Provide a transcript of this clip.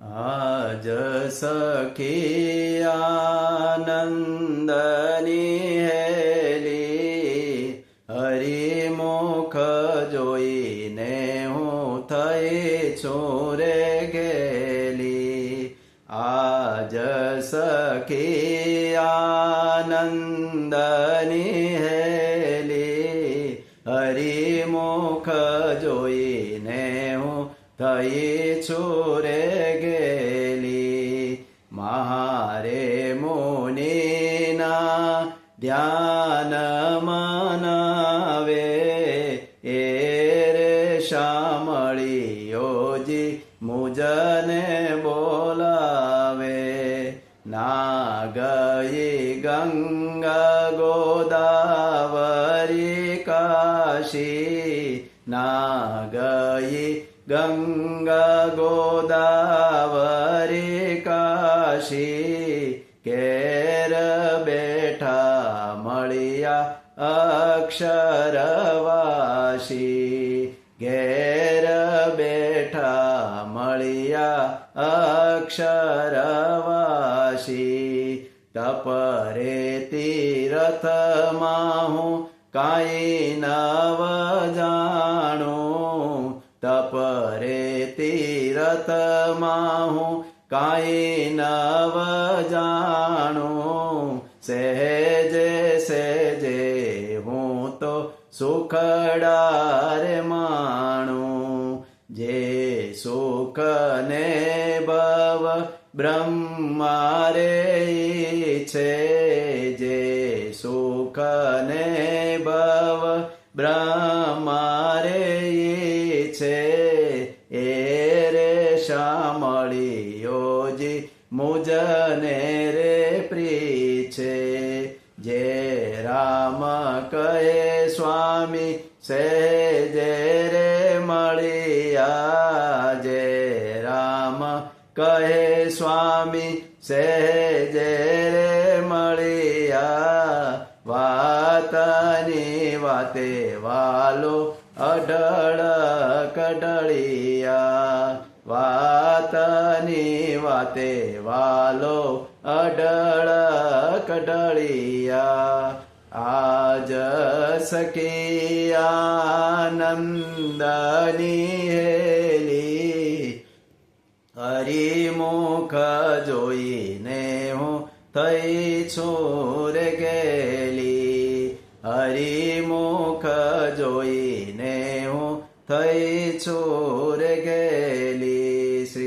આજ સખી આનંદની હેલી હરિમુખ જોઈને હું થઈ છું રે ગેલી આજ સખી આનંદની હેલી હરિમુખ જોઈને હું થઈ છું રે मौनेना ध्यानमानावे एरे श्यामळि योजि मुजने बोलावे। नागयि गङ्गा गङ्गा काशी नागयि गङ्गा गोदावरी કેર બેઠા મળ્યા અક્ષરવાસી. ઘેર બેઠા મળ્યા અક્ષરવાસી. તપરે તીરથમાં હું કાંઈ નવ જાણું. તપરે તીરથમાં હું કાંઈ નવ જાણું, સહેજે સહેજે હું તો સુખડારે માણું. જે સુખ ને ભવ બ્રહ્મારે છે જે સુખ શામળીઓજી મુજને રે પ્રી છે જે રામ કહે, સ્વામી, સહેજે રે મળ્યા જે રામ કહે, સ્વામી, સહેજે રે મળ્યા વાતની વાતે વાલો અઢળ કઢળિયા. વાતની વાતે વાલો અડળ કડળિયા આજ સખી આનંદની હેલી. હરિમુખ જોઈને હું થઈ છું રે ગેલી. હરિમુખ જોઈને હું થઈ છું રે ગેલી શ્રી